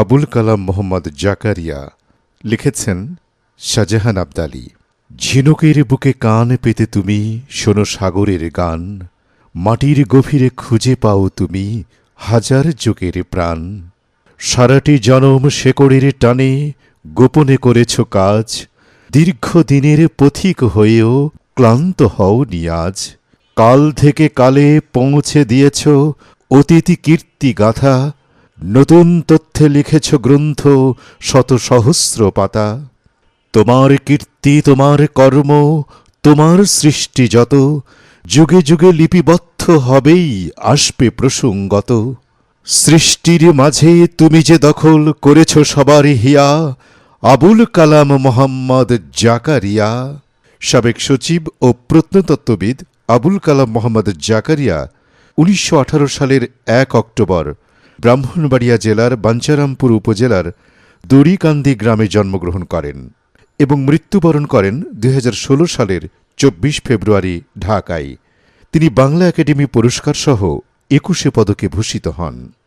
আবুল কালাম মোহাম্মদ জাকারিয়া লিখেছেন, শাহজাহান আবদালি, ঝিনুকের বুকে কান পেতে তুমি শোনো সাগরের গান, মাটির গভীরে খুঁজে পাও তুমি হাজার যুগের প্রাণ। সারাটি জনম শেকড়ের টানে গোপনে করেছ কাজ, দীর্ঘদিনের পথিক হয়েও ক্লান্ত হও নিয়াজ। কাল থেকে কালে পৌঁছে দিয়েছ অতিথি কীর্তি গাথা নতুন তথ্যে লিখেছ গ্রন্থ শত সহস্র পাতা। তোমার কীর্তি, তোমার কর্ম, তোমার সৃষ্টি যত, যুগে যুগে লিপিবদ্ধ হবেই আসবে প্রসঙ্গত। সৃষ্টির মাঝে তুমি যে দখল করেছ সবার হিয়া, আবুল কালাম মোহাম্মদ জাকারিয়া। সাবেক সচিব ও প্রত্নতত্ত্ববিদ আবুল কালাম মোহাম্মদ জাকারিয়া উনিশশো আঠারো সালের এক অক্টোবর ব্রাহ্মণবাড়িয়া জেলার বাঞ্চারামপুর উপজেলার দড়িকান্দি গ্রামে জন্মগ্রহণ করেন এবং মৃত্যুবরণ করেন দু হাজার ষোলো সালের চব্বিশ ফেব্রুয়ারি, ঢাকায়। তিনি বাংলা একাডেমি পুরস্কারসহ একুশে পদকে ভূষিত হন।